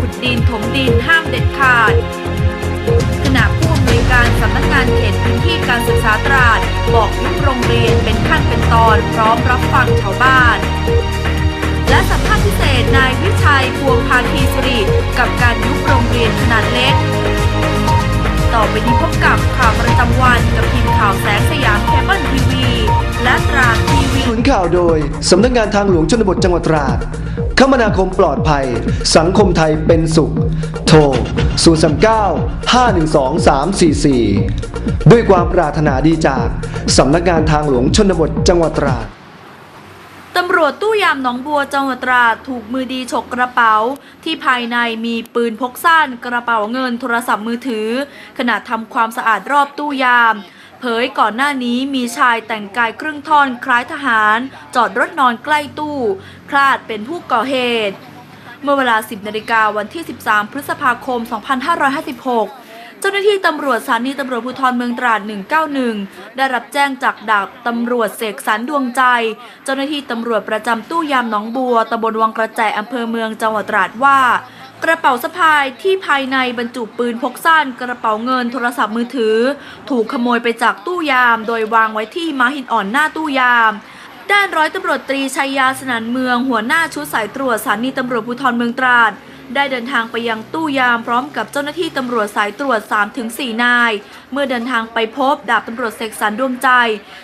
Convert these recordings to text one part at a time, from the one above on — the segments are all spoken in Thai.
ขุดดินถมดินห้ามเด็ดขาดขณะผู้อำนวยการสำนักงานเขตพื้นที่การศึกษาตราด บอกยุบโรงเรียนเป็นขั้นเป็นตอนพร้อมรับฟังชาวบ้าน และสัมภาษณ์พิเศษนายวิชัยพวงพาคีสิริกับการยุบโรงเรียนขนาดเล็ก ต่อไปนี้พบกับข่าวประจำวันกับทีมข่าวแสงสยามเคเบิลทีวีและตราทีวีศูนข่าวโดย สำนักงานทางหลวงชนบทจังหวัดตราด คมนาคมปลอดภัย สังคมไทยเป็นสุข โทร 039 512 344 ด้วยความปรารถนาดีจาก สำนักงานทางหลวงชนบทจังหวัดตราด ตำรวจตู้ยามหนองบัวจังหวัดตราดถูกมือดีฉกกระเป๋า ที่ภายในมีปืนพกสั้น กระเป๋าเงินโทรศัพท์มือถือ ขณะทำความสะอาดรอบตู้ยาม เผยก่อนหน้านี้มีชายแต่งกายครึ่งท่อนคล้ายทหาร จอดรถนอนใกล้ตู้ คลาดเป็นผู้ก่อเหตุ เมื่อเวลา 10นาฬิกาวันที่ 13 พฤษภาคม 2556 เจ้าหน้าที่ตำรวจสถานีตำรวจภูธรเมืองตราด 191 ได้รับแจ้งจากดาบตำรวจเสกสรรดวงใจ เจ้าหน้าที่ตำรวจประจำตู้ยามหนองบัวตำบลวังกระแจอำเภอเมืองจังหวัดตราดว่ากระเป๋าสะพายที่ภายในบรรจุปืนพกสั้นกระเป๋าเงินโทรศัพท์มือถือ ถูกขโมยไปจากตู้ยาม โดยวางไว้ที่ม้าหินอ่อนหน้าตู้ยาม ด้านร้อยตำรวจตรีชัยยาสนันเมือง หัวหน้าชุดสายตรวจสถานีตำรวจภูธรเมืองตราด ได้เดินทางไปยังตู้ยามพร้อมกับเจ้าหน้าที่ตำรวจสายตรวจ 3-4 นาย เมื่อเดินทางไปพบดาบตำรวจเสกสรรดวงใจ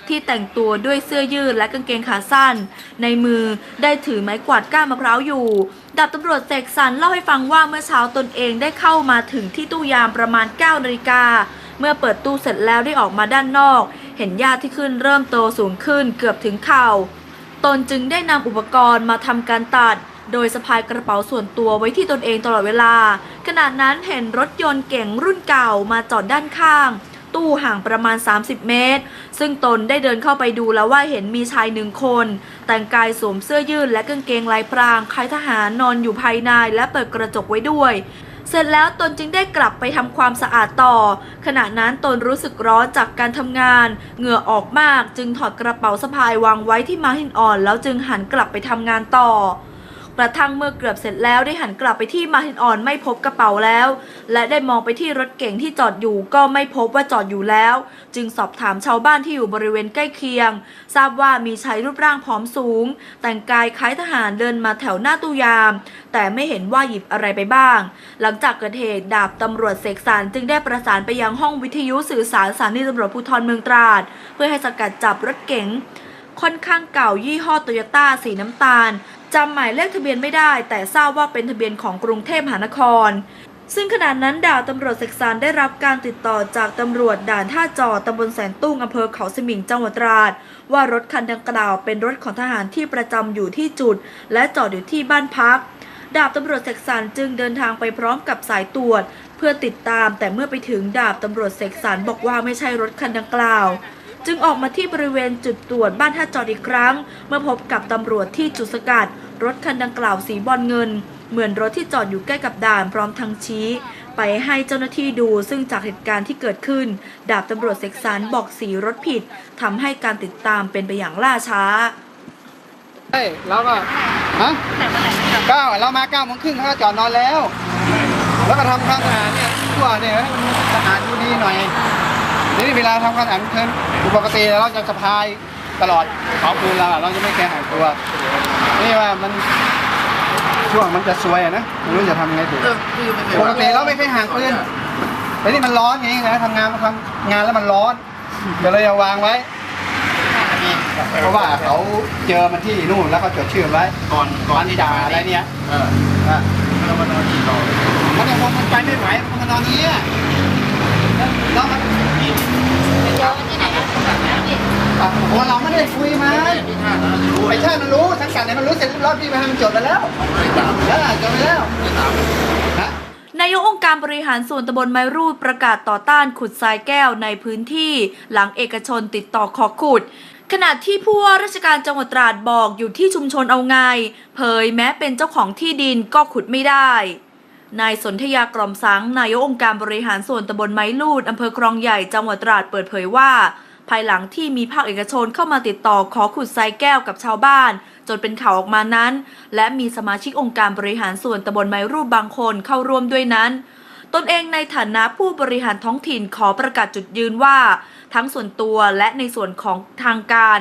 ที่แต่งตัวด้วยเสื้อยืดและกางเกงขาสั้น ในมือได้ถือไม้กวาดก้านมะพร้าวอยู่ ดาบตำรวจเสกสรรเล่าให้ฟังว่าเมื่อเช้าตนเองได้เข้ามาถึงที่ตู้ยามประมาณ9นาฬิกาเมื่อเปิดตู้เสร็จแล้วได้ออกมาด้านนอก เห็นหญ้าที่ขึ้นเริ่มโตสูงขึ้นเกือบถึงเข่า ตนจึงได้นำอุปกรณ์มาทำการตัด โดยสะพายกระเป๋าส่วนตัวไว้ที่ตนเองตลอดเวลา ขณะนั้นเห็นรถยนต์เก๋งรุ่นเก่ามาจอดด้านข้าง ตู้ห่างประมาณ 30 เมตร ซึ่งตนได้เดินเข้าไปดูแล้วว่าเห็นมีชายหนึ่งคน แต่งกายสวมเสื้อยืดและกางเกงลายพรางคล้ายทหารนอนอยู่ภายในและเปิดกระจกไว้ด้วยเสร็จแล้วตนจึงได้กลับไปทำความสะอาดต่อ ขณะนั้นตนรู้สึกร้อนจากการทำงาน เหงื่อออกมากจึงถอดกระเป๋าสะพายวางไว้ที่ม้าหินอ่อน แล้วจึงหันกลับไปทำงานต่อ กระทั่งเมื่อเกือบเสร็จแล้วได้หันกลับไปที่มาหินอ่อนไม่พบกระเป๋าแล้ว และได้มองไปที่รถเก๋งที่จอดอยู่ก็ไม่พบว่าจอดอยู่แล้ว จึงสอบถามชาวบ้านที่อยู่บริเวณใกล้เคียง ทราบว่ามีชายรูปร่างผอมสูง แต่งกายคล้ายทหารเดินมาแถวหน้าตู้ยาม แต่ไม่เห็นว่าหยิบอะไรไปบ้าง หลังจากเกิดเหตุดาบตำรวจเสกสรรจึงได้ประสานไปยังห้องวิทยุสื่อสารสถานีตำรวจภูธรเมืองตราด เพื่อให้สกัดจับรถเก๋งค่อนข้างเก่ายี่ห้อโตโยต้าสีน้ำตาล จำหมายเลขทะเบียนไม่ได้ แต่ทราบว่าเป็นทะเบียนของกรุงเทพมหานคร ซึ่งขณะนั้นดาวตำรวจเสกสรรได้รับการติดต่อจากตำรวจด่านท่าจอดตำบลแสนตุ้งอำเภอเขาสมิงจังหวัดตราด ว่ารถคันดังกล่าวเป็นรถของทหารที่ประจำอยู่ที่จุด และจอดอยู่ที่บ้านพักดาบตำรวจเสกสรรจึงเดินทางไปพร้อมกับสายตรวจ เพื่อติดตามแต่เมื่อไปถึงดาบตำรวจเสกสรรบอกว่าไม่ใช่รถคันดังกล่าว จึงออกมาที่บริเวณจุดตรวจบ้านท่าจอดอีกครั้ง เมื่อพบกับตำรวจที่จุดสกัด รถคันดังกล่าวสีบอลเงิน เหมือนรถที่จอดอยู่ใกล้กับด่านพร้อมทั้งชี้ ไปให้เจ้าหน้าที่ดูซึ่งจากเหตุการณ์ที่เกิดขึ้น ดาบตำรวจเสกสรรบอกสีรถผิดทำให้การติดตามเป็นไปอย่างล่าช้า ใช่เราก็ฮะเก้าเรามาเก้าโมงครึ่งเขาก็จอดนอนแล้ว แล้วก็ทำความสะอาดเนี่ยทั่วเนี่ยให้มันสะอาดดูดีหน่อย นี้เวลาทำความสะอาดเครื่องปกติเราจะสะพายตลอดของปืนเราอะเราจะไม่แกะหายตัว นี่ว่ามันช่วงมันจะซวยอะนะไม่รู้จะทำยังไงถูกปกติเราไม่เคยห่างปืนแต่นี่มันร้อนไงนะทำงานมาทำงานแล้วมันร้อนก็เลยเอาวางไว้เพราะว่าเขาเจอมันที่นู่นแล้วเขาจดชื่อไว้ ก่อนก่อนมันด่าอะไรเนี่ยเอออะแล้วมานอนที่ต่อมันยังคงมันไปไม่ไหวมันมานอนนี้อะแล้วมันอะ โอ้เราไม่ได้คุยมันาไอ้ชาติมันรู้สังกัดเนี่ยมันรู้เสร็จรียบพี่ไปให้มันจดไปแล้วแล้วจดไปแล้วนายกองค์การบริหารส่วนตำบลไม้รูดประกาศต่อต้านขุดทรายแก้วในพื้นที่ หลังเอกชนติดต่อขอขุด ขณะที่ผู้ว่าราชการจังหวัดตราดบอกอยู่ที่ชุมชนเอาไง เผยแม้เป็นเจ้าของที่ดินก็ขุดไม่ได้นายสนธยากล่อมสังนายกองค์การบริหารส่วนตำบลไม้ลูดอำเภอครองใหญ่จังหวัดตราดเปิดเผยว่า ภายหลังที่มีภาคเอกชนเข้ามาติดต่อขอขุดทรายแก้วกับชาวบ้าน จนเป็นข่าวออกมานั้น และมีสมาชิกองค์การบริหารส่วนตำบลไม้รูปบางคนเข้าร่วมด้วยนั้น ตนเองในฐานะผู้บริหารท้องถิ่นขอประกาศจุดยืนว่า ทั้งส่วนตัวและในส่วนของทางการ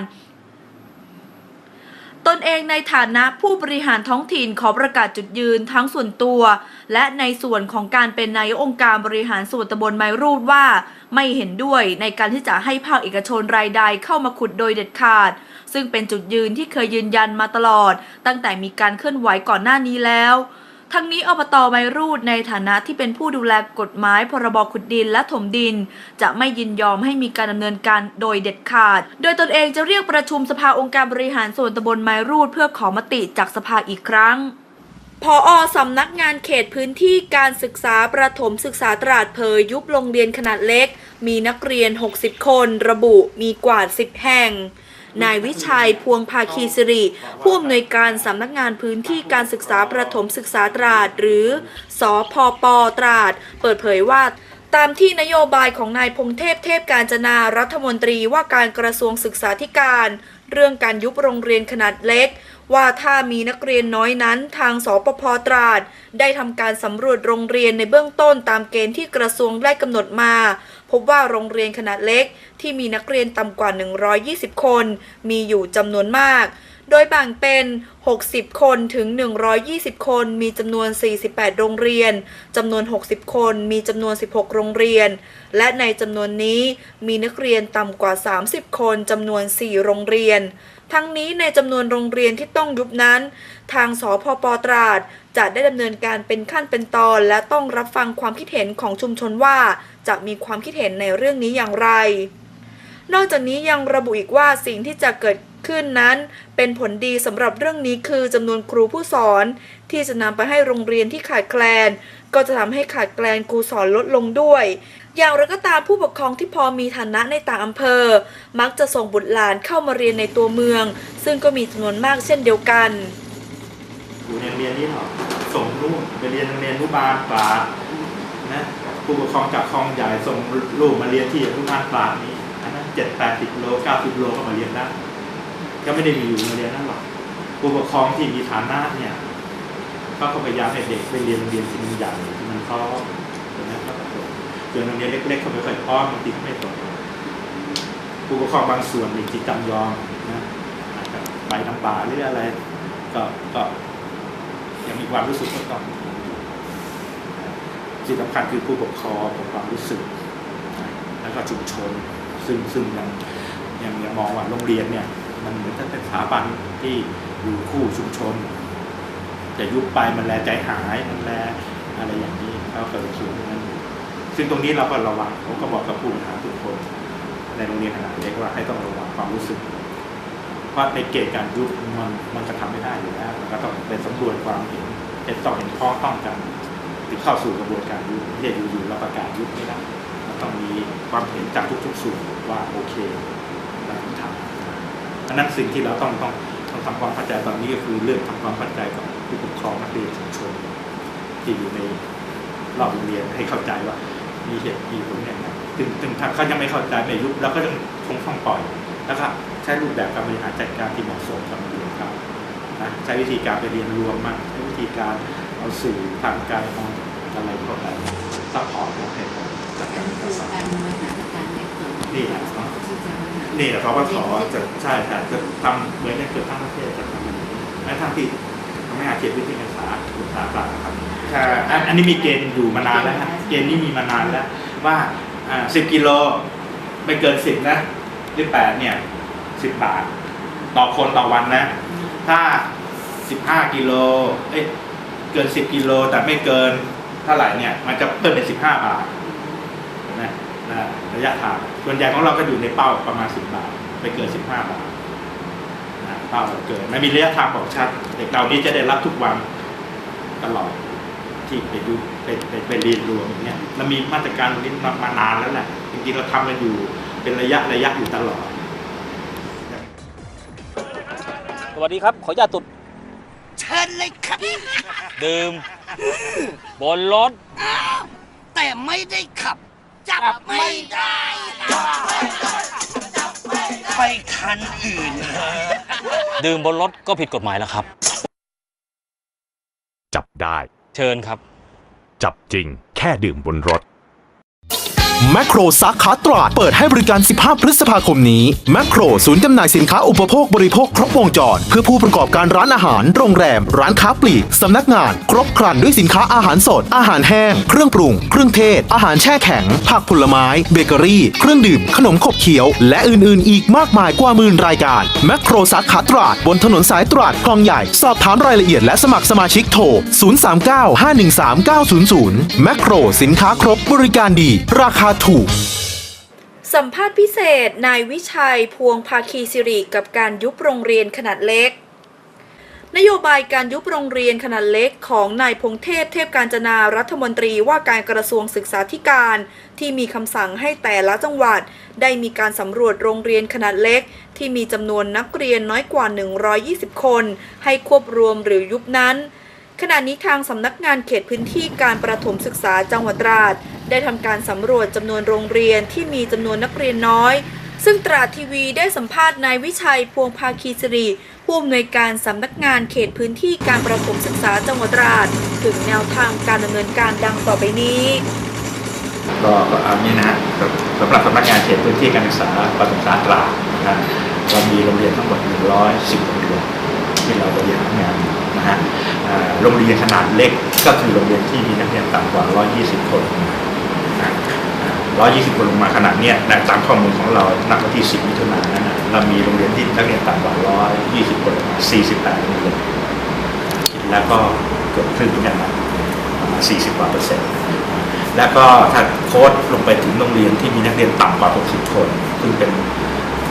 ตนเองในฐานะผู้บริหารท้องถิ่นขอประกาศจุดยืนทั้งส่วนตัว และในส่วนของการเป็นนายองค์การบริหารส่วนตำบลไมรูดว่า ไม่เห็นด้วยในการที่จะให้ภาคเอกชนรายใดเข้ามาขุดโดยเด็ดขาด ซึ่งเป็นจุดยืนที่เคยยืนยันมาตลอด ตั้งแต่มีการเคลื่อนไหวก่อนหน้านี้แล้ว ทั้งนี้อบตไมรูดในฐานะที่เป็นผู้ดูแลกฎหมายพรบขุดดินและถมดิน จะไม่ยินยอมให้มีการดำเนินการโดยเด็ดขาด โดยตนเองจะเรียกประชุมสภาองค์การบริหารส่วนตำบลไมรูดเพื่อขอมติจากสภาอีกครั้งพออสำนักงานเขตพื้นที่การศึกษาประถมศึกษาตราดเผยยุบโรงเรียนขนาดเล็ก มีนักเรียน 60 คน ระบุมีกว่า 10 แห่ง นายวิชัยพวงภาคีสิริ ผู้อำนวยการสำนักงานพื้นที่การศึกษาประถมศึกษาตราด หรือสอพอปตราด เปิดเผยว่าตามที่นโยบายของนายพงเทพเทพการจนารัฐมนตรีว่าการกระทรวงศึกษาธิการ เรื่องการยุบโรงเรียนขนาดเล็ก ว่าถ้ามีนักเรียนน้อยนั้นทางสปพตราด ได้ทำการสำรวจโรงเรียนในเบื้องต้นตามเกณฑ์ที่กระทรวงได้กำหนดมา บว่าโรงเรียนขนาดเล็ก ที่มีนักเรียนต่ำกว่า 120 คน มีอยู่จำนวนมาก โดยแบ่งเป็น 60 คนถึง 120 คน มีจำนวน 48 โรงเรียน จำนวน 60 คน มีจำนวน 16 โรงเรียน และในจำนวนนี้มีนักเรียนต่ำกว่า 30 คนจำนวน 4 โรงเรียน ทั้งนี้ในจำนวนโรงเรียนที่ต้องยุบนั้น ทางสพปตราดจะได้ดำเนินการเป็นขั้นเป็นตอน และต้องรับฟังความคิดเห็นของชุมชนว่า จะมีความคิดเห็นในเรื่องนี้อย่างไร นอกจากนี้ยังระบุอีกว่าสิ่งที่จะเกิด ขึ้นนั้น เป็นผลดีสำหรับเรื่องนี้คือจำนวนครูผู้สอน ที่จะนำไปให้โรงเรียนที่ขาดแคลน ก็จะทำให้ขาดแคลนครูสอนลดลงด้วย อย่างไรก็ตามผู้ปกครองที่พอมีฐานะในต่างอำเภอ มักจะส่งบุตรหลานเข้ามาเรียนในตัวเมือง ซึ่งก็มีจำนวนมากเช่นเดียวกันอยู่ในโรงเรียนนี้เหรอส่งลูกไปเรียนโรงเรียนอนุบาลปราดนะผู้ปกครองจากคลองใหญ่ส่งลูกมาเรียนที่อนุบาลปราดนี้อันนั้นเจ็ดแปดสิบโลเก้าสิบโลก็มาเรียนได้ ก็ไม่ได้มีอยู่โรงเรียนนั้นหรอกผู้ปกครองที่มีฐานะเนี่ยเขาก็พยายามให้เด็กไปเรียนโรงเรียนที่มันใหญ่ที่มันพร้อมนะเขาก็ส่วนโรงเรียนเล็กๆเขาไม่ค่อยพร้อมบางทีเขาไม่ส่งผู้ปกครองบางส่วนมีจิตจำยอมนะอาจจะไปทำบาหรืออะไร ก็ก็ยังมีความรู้สึกก็ต้องสิ่งสำคัญคือผู้ปกครองกับความรู้สึก แล้วก็ชุมชน ซึ่งซึ่งยังยังยังมองว่าโรงเรียนเนี่ย มันเหมือนเป็นสถาบันที่อยู่คู่ชุมชนจะยุบไปมันแลใจหายมันแลอะไรอย่างนี้เขาเกิดคิดนั้นซึ่งตรงนี้เราก็ระวังผมก็บอกกับผู้บริหารทุกคน ในโรงเรียนขนาดเล็กว่าให้ต้องระวังความรู้สึกเพราะในเกณฑ์การยุบมันมันจะทำไม่ได้อยู่แล้วมันก็ต้องเป็นสำรวจความเห็นเห็นต้องเห็นพ้องต้องกันถึงเข้าสู่กระบวนการยุบไม่ใช่อยู่ๆเราประกาศยุบไม่ได้ต้องมีความเห็นจากทุกๆส่วนว่าโอเค อันนั้นสิ่งที่เราต้องต้องต้องทำความเข้าใจตอนนี้ก็คือเรื่องทำความเข้าใจกับผู้ปกครองนักเรียนชุมชนที่อยู่ในรอบโรงเรียนให้เข้าใจว่ามีเหตุมีผลอย่างไรถึงถึงถ้าเขายังไม่เข้าใจไม่ยุบเราก็ยังคงต้องปล่อยแล้วก็ใช้รูปแบบการบริหารจัดการที่เหมาะสมกับโรงเรียนครับนะใช้วิธีการไปเรียนรวมมากใช้วิธีการเอาสื่อทางการเอาอะไรเข้าไปซัพพอร์ตให้ผมจัดการศึกษานี่แหละเนาะ นี่แหละเขาก็ขอจะใช่ใช่จะทำเหมือนกันเกือบทั้งประเทศจะทำแบบนี้แม้ทั้งที่ทำให้อาเขตวิทยาศาสตร์ศึกษาศาสตร์นะครับใช่อันอันนี้มีเกณฑ์อยู่มานานแล้วฮะเกณฑ์นี้มีมานานแล้วว่าอ่าสิบกิโลไม่เกินสิบนะหรือแปดเนี่ยสิบบาท ต่อคนต่อวันนะ ถ้าสิบห้ากิโลเอ้ยเกินสิบกิโลแต่ไม่เกินเท่าไหร่เนี่ย มันจะเพิ่มเป็นสิบห้าบาทนะนะระยะทาง ส่วนใหญ่ของเราก็อยู่ในเป้าประมาณสิบบาท ไปเกินสิบห้าบาทนะเป้าเราเกินไม่มีระยะทางบอกชัดเด็กเรานี้จะได้รับทุกวันตลอดที่ไปดูไปไปไปเรียนรวมอย่างเงี้ยเรามีมาตรการตรงนี้มามานานแล้วแหละจริงๆเราทำกันอยู่เป็นระยะระยะอยู่ตลอดสวัสดีครับ ขออนุญาตตุดเชิญเลยครับดื่มบนรถแต่ไม่ได้ขับ จับไม่ได้ไปคันอื่นดื่มบนรถก็ผิดกฎหมายแล้วครับ จับได้ เชิญครับ จับจริง แค่ดื่มบนรถ แมคโครสาขาตราด เปิดให้บริการ 15 พฤษภาคมนี้ แมคโครศูนย์จำหน่ายสินค้าอุปโภคบริโภคครบวงจร เพื่อผู้ประกอบการร้านอาหาร โรงแรม ร้านค้าปลีก สำนักงาน ครบครันด้วยสินค้าอาหารสด อาหารแห้ง เครื่องปรุง เครื่องเทศ อาหารแช่แข็ง ผักผลไม้ เบเกอรี่ เครื่องดื่ม ขนมขบเคี้ยว และอื่นๆ อีกมากมายกว่าหมื่นรายการ แมคโครสาขาตราด บนถนนสายตราดคลองใหญ่ สอบถามรายละเอียดและสมัครสมาชิกโทร 039-513-900 แมคโครสินค้าครบ บริการดี ราคาถูก สัมภาษณ์พิเศษ นายวิชัยพวงภาคีสิริกับการยุบโรงเรียนขนาดเล็ก นโยบายการยุบโรงเรียนขนาดเล็กของนายพงเทพเทพการจนารัฐมนตรีว่าการกระทรวงศึกษาธิการ ที่มีคำสั่งให้แต่ละจังหวัด ได้มีการสำรวจโรงเรียนขนาดเล็ก ที่มีจำนวนนักเรียนน้อยกว่า 120 คน ให้ควบรวมหรือยุบนั้น ขณะนี้ทางสำนักงานเขตพื้นที่การประถมศึกษาจังหวัดตราด ได้ทำการสำรวจจำนวนโรงเรียนที่มีจำนวนนักเรียนน้อย ซึ่งตราดทีวีได้สัมภาษณ์นายวิชัยพวงภาคีสิริผู้อำนวยการสำนักงานเขตพื้นที่การประถมศึกษาจังหวัดตราด ถึงแนวทางการดำเนินการดังต่อไปนี้ก็เอานี้นะฮะสำหรับสำนักงานเขตพื้นที่การศึกษาประถมศึกษาตราดนะครับเรามีโรงเรียนทั้งหมด 110โรงเรียนที่เราบริหารงาน นะฮะโรงเรียนขนาดเล็กก็คือโรงเรียนที่มีนักเรียนต่ำกว่า 120 คนนะ120 คนลงมาขนาดเนี้ยนะตามข้อมูลของเราณวันที่ 10 มิถุนายนนั้นนะเรามีโรงเรียนที่นักเรียนต่ำกว่า 120 คนมา48 โรงเรียนแล้วก็เกือบครึ่งเหมือนกันนะประมาณ40กว่าเปอร์เซ็นต์แล้วก็ถ้าโค้ดลงไปถึงโรงเรียนที่มีนักเรียนต่ำกว่า 60 คนซึ่งเป็น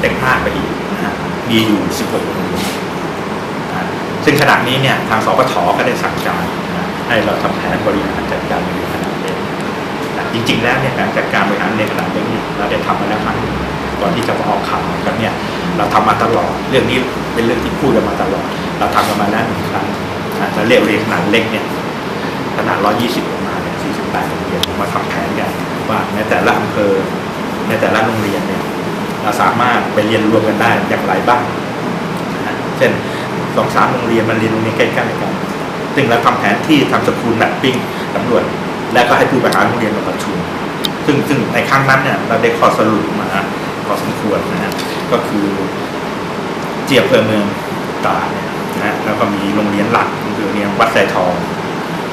เด็กมากไปอีกนะฮะมีอยู่ 16 โรงเรียน ซึ่งขณะนี้เนี่ยทางสปทก็ได้สั่งการให้เราทำแผนบริหารจัดการโรงเรียนขนาดเล็กนจริง ๆ แล้วเนี่ยการจัดการบริหารในขนาดเล็กเนี่ยเราได้ทำมาแล้วครั้งก่อนที่จะมาออกข่าวกันเนี่ยเราทำมาตลอดเรื่องนี้เป็นเรื่องที่พูดกันมาตลอด เราทำกันมาแล้วหนึ่งครั้งนะเราเรียกเรียนขนาดเล็กเนี่ยขนาด 120ลงมาเนี่ย48โรงเรียนมาทำแผนกันว่าในแต่ละอำเภอในแต่ละโรงเรียนเนี่ยเราสามารถไปเรียนรวมกันได้อย่างไรบ้าง เช่น สองสามโรงเรียนมันเรียนโรงเรียนใกล้ๆกันซึ่งเราทำแผนที่ทำสกูลแมปปิ้งสำรวจแล้วก็ให้ผู้บริหารโรงเรียนมาประชุม ซึ่งซึ่งในครั้งนั้นเนี่ยเราได้ข้อสรุปมาพอสมควรนะฮะก็คือเจียบเภอเมืองตาเนี่ยนะแล้วก็มีโรงเรียนหลักคือโรงเรียนวัดไซทอง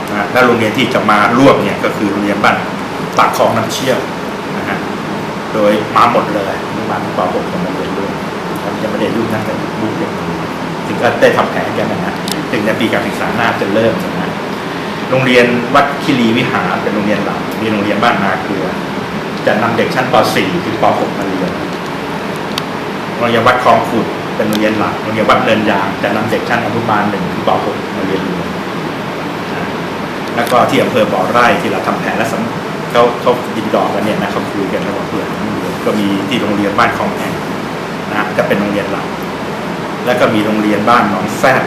นะและโรงเรียนที่จะมาร่วมเนี่ยก็คือโรงเรียนบ้านปากคลองน้ำเชี่ยวนะฮะโดยมาหมดเลยอนุบาลป .6 ของโรงเรียนร่วมเราจะไม่ได้รุ่นตั้งแต่รุ่นเด็ก ถึงก็ได้ทำแผนกันนะถึงในปีการศึกษาหน้าจะเริ่มสนะฮะโรงเรียนวัดคีรีวิหารเป็นโรงเรียนหลักมีโรงเรียนบ้านนาเกลือจะนำเด็กชั้นป .4 ถึงป .6 มาเรียนโรงเรียนวัดคลองขุดเป็นโรงเรียนหลักโรงเรียนวัดเนินยางจะนำเด็กชั้นอนุบาลหนึ่งถึงป .6 มาเรียนรวมแล้วก็ที่อำเภอบ่อไร่ที่เราทำแผนและสำเขาเขายินดอกันเนี่ยนะเขาคุยกันระหว่างเพื่อนโรงเรียนก็มีที่โรงเรียนบ้านคลองแอนนะจะเป็นโรงเรียนหลัก แล้วก็มีโรงเรียนบ้านหนองแฟด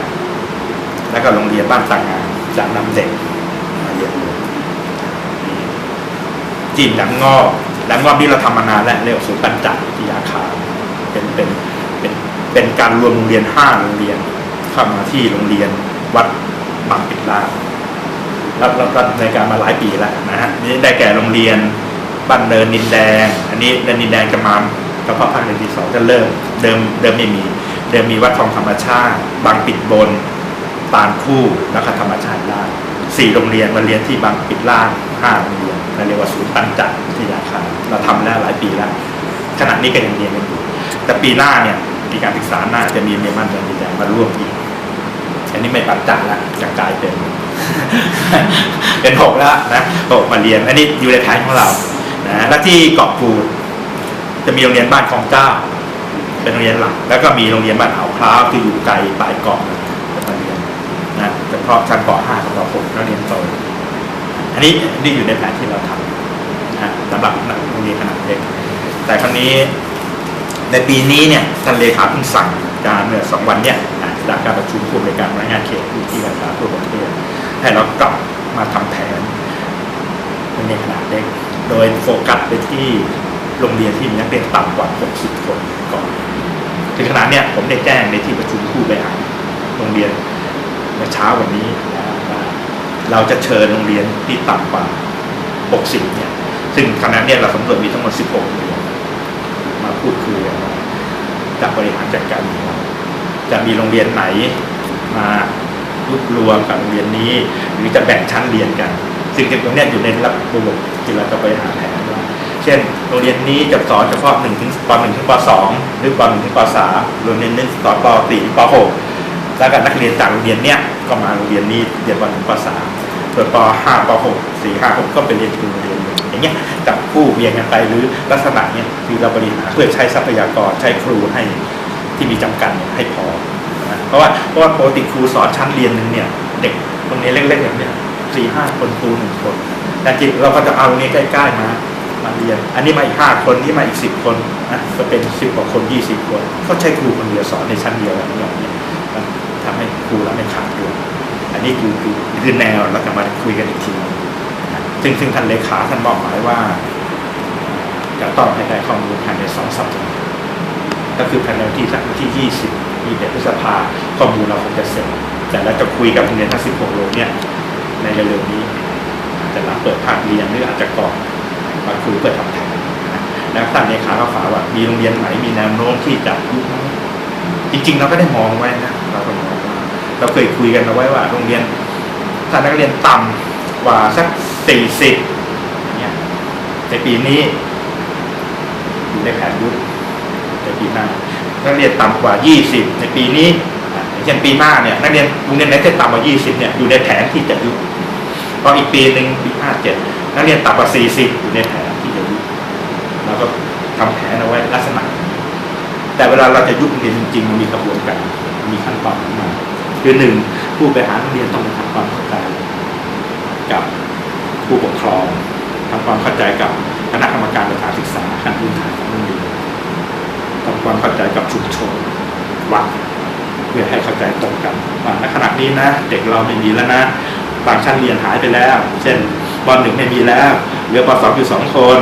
แล้วก็โรงเรียนบ้านต่างงานจะนำเด็กมาเรียนรวมจีนดังงอกดังงอกนี่เราทำมานานแล้วเรียกศูนย์ปัญจักที่อาคารเป็นเป็นเป็นเป็นการรวมโรงเรียนห้าโรงเรียนเข้ามาที่โรงเรียนวัดบางปิดลางรับรับรับในการมาหลายปีแล้วนะฮะนี่ได้แก่โรงเรียนบ้านเนินนินแดง อันนี้เนินนินแดงจะมาเฉพาะภาคเรียนที่สองจะเริ่มเดิมเดิมไม่มี เดิมมีวัดทองธรรมชาติ บางปิดบน ตาลคู่แล้วก็ธรรมชาติล่างสี่โรงเรียนมาเรียนที่บางปิดล่างห้าโรงเรียนเราเรียกว่าศูนย์ตั้งจัดที่อาคารเราทำแล้วหลายปีแล้วขณะนี้ก็ยังเรียนกันอยู่แต่ปีหน้าเนี่ยปีการศึกษาหน้าจะมีเมียมันเดินนินแดงมาร่วมอีกอันนี้ไม่ปัจจัยแล้วจะกลายเป็น เป็นหกแล้วนะหกมาเรียนอันนี้อยู่ในแผนของเรานะและที่เกาะกูจะมีโรงเรียนบ้านคลองเจ้า เป็นโรงเรียนหลัก แล้วก็มีโรงเรียนบ้านอ่าวพร้าวที่อยู่ไกลปลายเกาะจะมาเรียนนะเฉพาะชั้นป .5 กับป .6 นักเรียนโตอันนี้นี่อยู่ในแผนที่เราทำนะสำหรับโรงเรียนขนาดเล็ก แต่ครั้งนี้ในปีนี้เนี่ยท่านเลขาเพิ่งสั่งการเมื่อสองวันเนี่ยจากการประชุมผู้บริการพนักงานเขตพื้นที่การศึกษาทั่วประเทศให้เรากลับมาทำแผนในขนาดเล็ก โดยโฟกัสไปที่โรงเรียนที่มีนักเรียนต่ำกว่า 60 คนก่อน ถึงขนาดเนี้ยผมได้แจ้งในที่ประชุมผู้บริหารโรงเรียนเมื่อเช้าวันนี้ว่าเราจะเชิญโรงเรียนที่ต่ำกว่า 60 เนี่ย ซึ่งขณะเนี้ยเราสำรวจมีทั้งหมด 16โรงเรียนมาพูดคุยกันว่าจะบริหารจัดการยังไงจะมีโรงเรียนไหนมายุบรวมกับโรงเรียนนี้ หรือจะแบ่งชั้นเรียนกัน ซึ่งตรงเนี้ยอยู่ในระบบที่เราจะบริหารแผน เช่น โรงเรียนนี้จะสอนเฉพาะ1ถึงป .1 ถึงป .2 หรือป .1 ถึงป .3 โรงเรียนนึงสอนป .4 ถึงป .6 แล้วก็นักเรียนจากโรงเรียนเนี้ยก็มาโรงเรียนนี้เรียนป .1 ป .3 ส่วนป .5 ป .6 4 5 6ก็ไปเรียนที่โรงเรียนนึงอย่างเงี้ยจับคู่เวียงกันไปหรือลักษณะเนี้ยคือเราบริหารเพื่อใช้ทรัพยากรใช้ครูให้ที่มีจำกัดให้พอนะเพราะว่าเพราะว่าปกติครูสอนชั้นเรียนหนึ่งเนี่ยเด็กโรงเรียนเล็กๆอย่างเนี้ยสี่ห้าคนครูหนึ่งคนแต่จริงเราก็จะเอาโรงเรียนใกล้ๆมา มาเรียน อันนี้มาอีกห้าคนนี่มาอีกสิบคนนะก็เป็นสิบกว่าคนยี่สิบคนเขาใช้ครูคนเดียวสอนในชั้นเดียวอะไรอย่างเงี้ยมันทำให้ครูเราไม่ขาดด้วยอันนี้คือคือคือแนวเราจะมาคุยกันอีกทีนึงนะซึ่งซึ่งท่านเลขาท่านบอกหมายว่าจะต้องให้ได้ข้อมูลภายในสองสัปดาห์ก็คือภายในวันที่สักวันที่ยี่สิบยี่สิบพฤษภาข้อมูลเราคงจะเสร็จ แต่เราจะคุยกับโรงเรียนทั้งสิบหกโรงเนี่ยในเร็วๆนี้จะหลังเปิดภาคเรียนหรืออาจจะก่อน มาคุยเพื่อทำแผนนะแล้วท่านเลขาก็ฝากว่ามีโรงเรียนไหนมีแนวโน้มที่จะยุบจริง ๆ เราก็ได้มองไว้นะเราก็มองว่าเราเคยคุยกันเอาไว้ว่า โรงเรียนถ้านักเรียนต่ำกว่าสักสี่สิบเนี่ยในปีนี้อยู่ในแผนยุบในปีหน้านักเรียนต่ำกว่ายี่สิบในปีนี้อย่างเช่นปีหน้าเนี่ยนักเรียนโรงเรียนไหนที่ต่ำกว่ายี่สิบเนี่ยอยู่ในแผนที่จะยุบพออีกปีหนึ่งปีห้าเจ็ด นักเรียนต่ำกว่าสี่สิบอยู่ในแผนที่จะยุบเราก็ทำแผนเอาไว้ลักษณะ แต่เวลาเราจะยุบเรียนจริงๆมันมีกระบวนการมีขั้นตอนขึ้นมาคือหนึ่งผู้บริหารโรงเรียนต้องทำความเข้าใจกับผู้ปกครองทำความเข้าใจกับคณะกรรมการสถานศึกษาขั้นพื้นฐานของโรงเรียนทำความเข้าใจกับชุมชนวัดเพื่อให้เข้าใจตรงกันว่าณขณะนี้นะ เด็กเราไม่มีแล้วนะบางชั้นเรียนหายไปแล้ว เช่น ปหนึ่งไม่มีแล้วเหลือปสองอยู่สองคน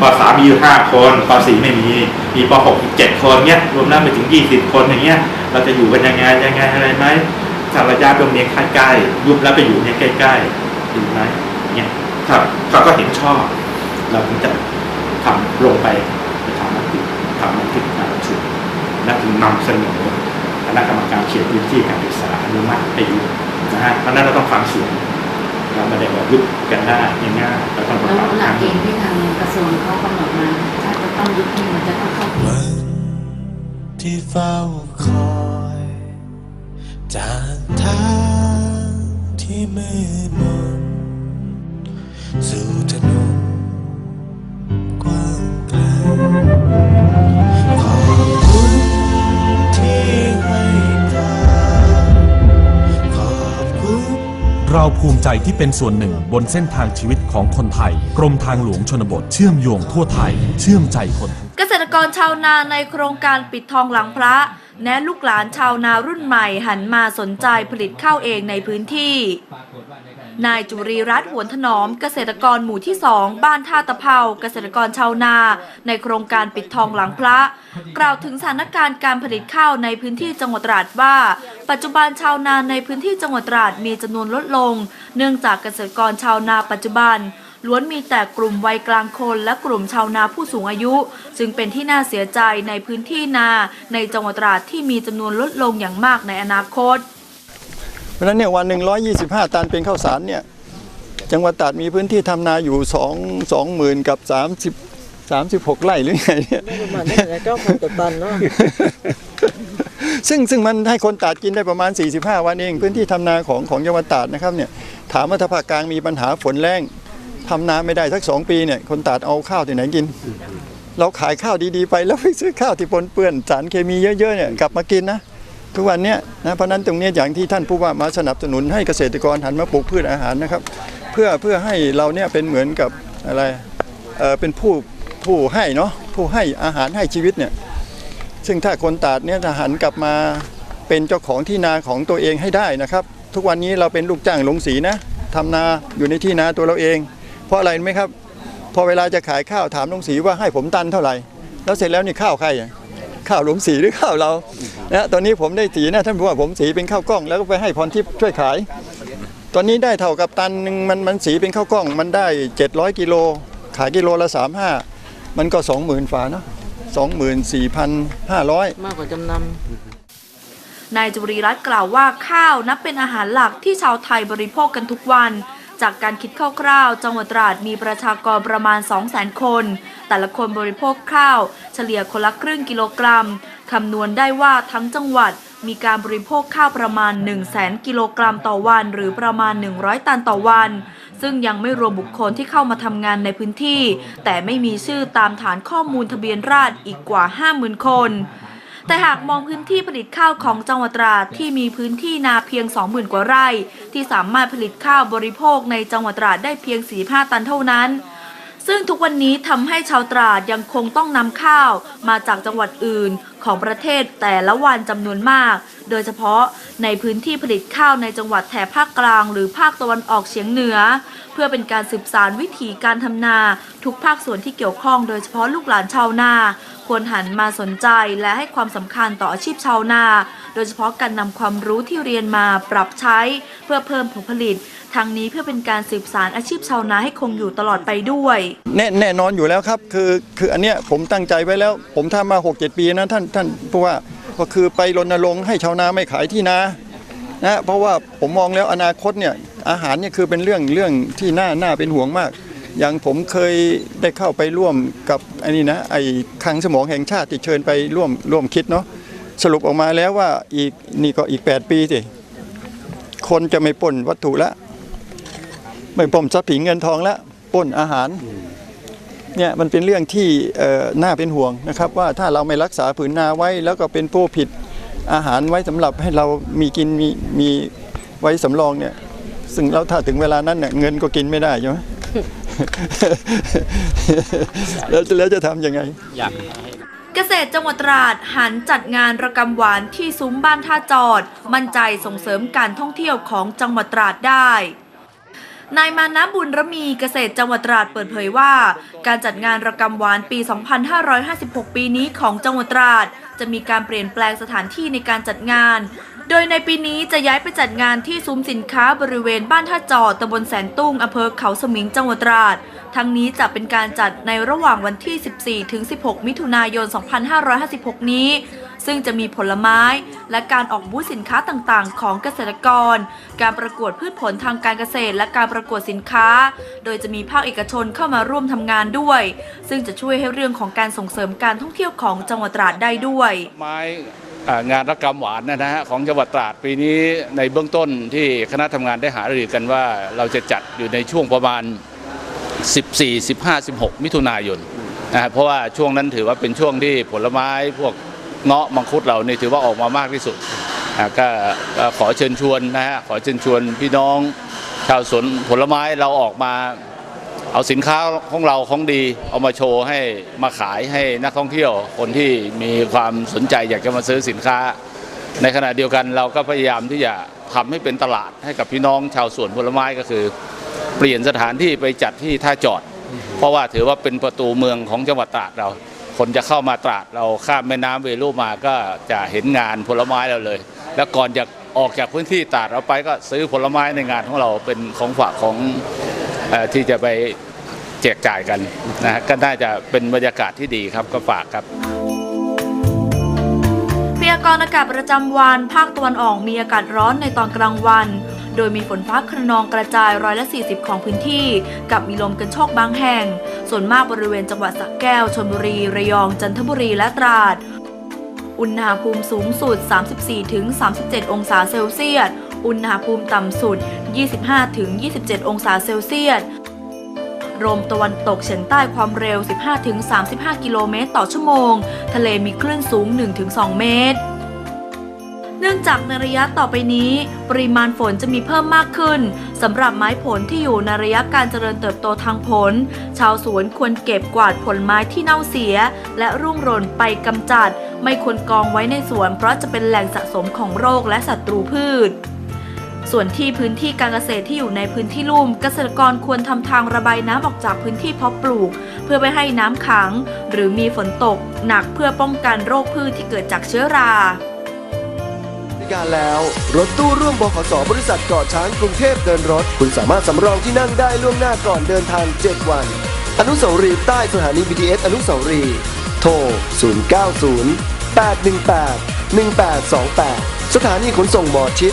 ปสามมีอยู่ห้าคนปสี่ไม่มีมีปหกอีกเจ็ดคนเนี้ยรวมแล้วไปถึงยี่สิบคนอย่างเงี้ย เราจะอยู่กันยังไงยังไงอะไรไหมถ้าระยะตรงนี้ใกล้ๆยุบแล้วไปอยู่เนี่ยใกล้ๆดีไหมเนี่ยถ้าเขาก็เห็นชอบ เราถึงจะทำลงไปไปทำมติทำมติการประชุมและถึงนำเสนอคณะกรรมการเขตพื้นที่การศึกษาอนุมัติไปอยู่นะฮะเพราะนั้นเราต้องฟังเสียง เราไม่ได้ว่ายุบกันได้ง่ายๆเราต้องแล้วฟังหลักเกณฑ์ที่ทางกระทรวงเขากำหนดมาถ้าจะต้องยุบนี่มันจะต้องเข้าวันที่เฝ้าคอยจากทางที่มืดมนสู่ถนนกว้างไกล เราภูมิใจที่เป็นส่วนหนึ่งบนเส้นทางชีวิตของคนไทย กรมทางหลวงชนบทเชื่อมโยงทั่วไทย เชื่อมใจคน เกษตรกรชาวนาในโครงการปิดทองหลังพระ แนะลูกหลานชาวนารุ่นใหม่หันมาสนใจผลิตข้าวเองในพื้นที่ นายจุรีรัตน์หวนถนอมเกษตรกรหมู่ที่ 2 บ้านท่าตะเภาเกษตรกรชาวนา ในโครงการปิดทองหลังพระ กล่าวถึงสถานการณ์การผลิตข้าวในพื้นที่จังหวัดตราดว่า ปัจจุบันชาวนาในพื้นที่จังหวัดตราดมีจำนวนลดลง เนื่องจากเกษตรกรชาวนาปัจจุบันล้วนมีแต่กลุ่มวัยกลางคนและกลุ่มชาวนาผู้สูงอายุ จึงเป็นที่น่าเสียใจในพื้นที่นาในจังหวัดตราดที่มีจำนวนลดลงอย่างมากในอนาคต เพราะฉะนั้นเนี่ยวันหนึ่งร้อยยี่สิบห้าตันเป็นข้าวสารเนี่ยจังหวัดตราดมีพื้นที่ทำนาอยู่สองสองหมื่นกับสามสิบสามสิบหกไร่หรือไงเนี่ยประมาณนี้เก้าพันกว่าตันเนาะซึ่งซึ่งมันให้คนตราดกินได้ประมาณ 45 วันเอง พื้นที่ทำนาของของจังหวัดตราดนะครับเนี่ยถามว่าถ้าภาคกลางมีปัญหาฝนแรงทำนาไม่ได้สักสองปีเนี่ยคนตราดเอาข้าวที่ไหนกิน เราขายข้าวดีๆไปแล้วไปซื้อข้าวที่ปนเปื้อนสารเคมีเยอะๆเนี่ยกลับมากินนะ ทุกวันนี้นะเพราะนั้นตรงนี้อย่างที่ท่านผู้ว่ามาสนับสนุนให้เกษตรกรหันมาปลูกพืชอาหารนะครับ เพื่อเพื่อให้เราเนี่ยเป็นเหมือนกับอะไรเออเป็นผู้ผู้ให้เนาะผู้ให้อาหารให้ชีวิตเนี่ยซึ่งถ้าคนตาดเนี่ยจะหันกลับมาเป็นเจ้าของที่นาของตัวเองให้ได้นะครับ ทุกวันนี้เราเป็นลูกจ้างลงสีนะทำนาอยู่ในที่นาตัวเราเอง เพราะอะไรไหมครับ พอเวลาจะขายข้าวถามลงศรีว่าให้ผมตันเท่าไหร่ แล้วเสร็จแล้วนี่ข้าวใคร ข้าวลุงศรีหรือข้าวเรานะตอนนี้ผมได้สีนะท่านบอกว่าผมสีเป็นข้าวกล้อง แล้วก็ไปให้พรทิพย์ช่วยขาย ตอนนี้ได้เท่ากับตันหนึ่งมันมันสีเป็นข้าวกล้อง มันได้ 700กิโลขายกิโลละ35มันก็ 20,000ฝาเนาะ24,500 มากกว่าจำนนายจุรีรัตน์กล่าวว่าข้าวนับเป็นอาหารหลักที่ชาวไทยบริโภคกันทุกวัน จากการคิดคร่าวๆ จังหวัดตราดมีประชากรประมาณ 200,000 คน แต่ละคนบริโภคข้าว เฉลี่ยคนละครึ่งกิโลกรัม คำนวณได้ว่าทั้งจังหวัดมีการบริโภคข้าวประมาณ 1 0 0 0 0แกิโลกรัมต่อวัน หรือประมาณ 100 ตันต่อวัน ซึ่งยังไม่รวมบุคคลที่เข้ามาทำงานในพื้นที่ แต่ไม่มีชื่อตามฐานข้อมูลทะเบียนราษฎร์อีกกว่า 50,000 คน แต่หากมองพื้นที่ผลิตข้าวของจังหวัดตราดที่มีพื้นที่นาเพียง 20,000 กว่าไร่ ที่สามารถผลิตข้าวบริโภคในจังหวัดตราดได้เพียง 45 ตันเท่านั้น ซึ่งทุกวันนี้ทำให้ชาวตราดยังคงต้องนำข้าวมาจากจังหวัดอื่นของประเทศแต่ละวันจำนวนมาก โดยเฉพาะในพื้นที่ผลิตข้าวในจังหวัดแถบภาคกลาง หรือภาคตะวันออกเฉียงเหนือ เพื่อเป็นการสืบสานวิถีการทำนา ทุกภาคส่วนที่เกี่ยวข้อง โดยเฉพาะลูกหลานชาวนา ควรหันมาสนใจและให้ความสำคัญต่ออาชีพชาวนา โดยเฉพาะการนำความรู้ที่เรียนมาปรับใช้เพื่อเพิ่มผลผลิตทางนี้เพื่อเป็นการสืบสานอาชีพชาวนาให้คงอยู่ตลอดไปด้วย แน่แน่นอนอยู่แล้วครับ คือคืออันเนี้ยผมตั้งใจไว้แล้ว ผมทำมา 6-7 ปีนะท่านท่านผู้ว่าก็คือไปรณรงค์ให้ชาวนาไม่ขายที่นานะเพราะว่าผมมองแล้วอนาคตเนี่ยอาหารเนี่ยคือเป็นเรื่องเรื่องที่น่าน่าเป็นห่วงมาก อย่างผมเคยได้เข้าไปร่วมกับไอ้นี่นะไอ้คลังสมองแห่งชาติที่เชิญไปร่วมร่วมคิดเนาะสรุปออกมาแล้วว่าอีกนี่ก็อีก 8 ปีสิคนจะไม่ป้นวัตถุละไม่ปล้นทรัพย์สินเงินทองละป้นอาหารเนี่ยมันเป็นเรื่องที่น่าเป็นห่วงนะครับ ว่าถ้าเราไม่รักษาผืนนาไว้ แล้วก็เป็นผู้ผิดอาหารไว้สำหรับให้เรามีกินมีมีไว้สำรองเนี่ยซึ่งแล้วถ้าถึงเวลานั้นเนี่ยเงินก็กินไม่ได้ใช่ไหม แล้วแล้วจะทำยังไงเกษตรจังหวัดตราดหันจัดงานระกำหวานที่ซุ้มบ้านท่าจอด มั่นใจส่งเสริมการท่องเที่ยวของจังหวัดตราดได้นายมานะบุญระมีเกษตรจังหวัดตราดเปิดเผยว่า การจัดงานระกำหวานปี 2556 ปีนี้ของจังหวัดตราด จะมีการเปลี่ยนแปลงสถานที่ในการจัดงาน โดยในปีนี้จะย้ายไปจัดงานที่ซุ้มสินค้าบริเวณบ้านท่าจอดตำบลแสนตุ้งอำเภอเขาสมิงจังหวัดตราด ทั้งนี้จะเป็นการจัดในระหว่างวันที่ 14 ถึง 16 มิถุนายน 2556 นี้ ซึ่งจะมีผลไม้ และการออกบูธสินค้าต่างๆ ของเกษตรกร การประกวดพืชผลทางการเกษตร และการประกวดสินค้า โดยจะมีภาคเอกชนเข้ามาร่วมทำงานด้วย ซึ่งจะช่วยให้เรื่องของการส่งเสริมการท่องเที่ยวของจังหวัดตราดได้ด้วยไม้ งานรักกรรมหวานนะฮะของจังหวัดตราดปีนี้ในเบื้องต้นที่คณะทำงานได้หารือกันว่าเราจะจัดอยู่ในช่วงประมาณ 14 15 16 มิถุนายนนะเพราะว่าช่วงนั้นถือว่าเป็นช่วงที่ผลไม้พวกเงาะมังคุดเรานี่ถือว่าออกมามากที่สุดก็ขอเชิญชวนนะฮะขอเชิญชวนพี่น้องชาวสวนผลไม้เราออกมา เอาสินค้าของเราของดี เอามาโชว์ให้มาขายให้นักท่องเที่ยว คนที่มีความสนใจอยากจะมาซื้อสินค้า ในขณะเดียวกันเราก็พยายามที่จะทำให้เป็นตลาดให้กับพี่น้องชาวสวนผลไม้ก็คือ เปลี่ยนสถานที่ไปจัดที่ท่าจอด เพราะว่าถือว่าเป็นประตูเมืองของจังหวัดตราดเรา คนจะเข้ามาตราดเราข้ามแม่น้ำเวลุมาก็จะเห็นงานผลไม้เราเลย แล้วก่อนจะออกจากพื้นที่ตราดเราไปก็ซื้อผลไม้ในงานของเราเป็นของฝากของที่จะไป จกจ่ายกันนะฮะก็น่าจะเป็นบรรยากาศที่ดีครับก็ฝากครับพยากรณ์อากาศประจำวัน ภาคตะวันออกมีอากาศร้อนในตอนกลางวัน โดยมีฝนฟ้าขนองกระจายร้อยละ40 ของพื้นที่ กับมีลมกันโชกบางแห่ง ส่วนมากบริเวณจังหวัดสระแก้วชลบุรี ระยอง จันทบุรีและตราด อุณหภูมิสูงสุด 34-37 องศาเซลเซียส อุณหภูมิต่ำสุด 25-27 องศาเซลเซียส ลมตะวันตกเฉียงใต้ความเร็ว 15-35 กิโลเมตรต่อชั่วโมง ทะเลมีคลื่นสูง 1-2 เมตร เนื่องจากในระยะต่อไปนี้ ปริมาณฝนจะมีเพิ่มมากขึ้นสำหรับไม้ผลที่อยู่ในระยะการเจริญเติบโตทางผล ชาวสวนควรเก็บกวาดผลไม้ที่เน่าเสีย และรุ่งโรจน์ไปกำจัด ไม่ควรกองไว้ในสวนเพราะจะเป็นแหล่งสะสมของโรคและศัตรูพืช ส่วนที่พื้นที่การเกษตรที่อยู่ในพื้นที่ลุ่ม เกษตรกรควรทำทางระบายน้ำออกจากพื้นที่เพาะปลูก เพื่อไม่ให้น้ำขัง หรือมีฝนตก หนักเพื่อป้องกันโรคพืชที่เกิดจากเชื้อราการแล้วรถตู้ร่วมบขสบริษัทเกาะช้างกรุงเทพเดินรถ คุณสามารถสำรองที่นั่งได้ล่วงหน้าก่อนเดินทาง 7 วัน อนุสาวรีย์ใต้สถานี BTS อนุสาวรีย์โทร 090 818 1828 สถานีขนส่งหมอชิด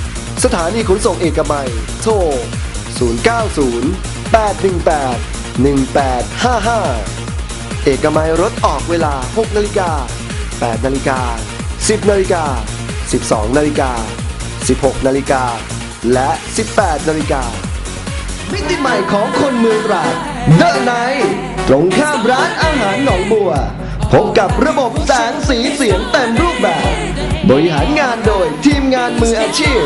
สถานีขนส่งเอกมัย โทร 090 818 1855 เอกมัยรถออกเวลา 6 นาฬิกา 8 นาฬิกา 10 นาฬิกา 12 นาฬิกา 16 นาฬิกา และ 18 นาฬิกา มิติใหม่ของคนเมืองตราดเดอะไนตรงข้ามร้านอาหารหนองบัว พบกับระบบแสงสีเสียงเต็มรูปแบบ บริหารงานโดยทีมงานมืออาชีพ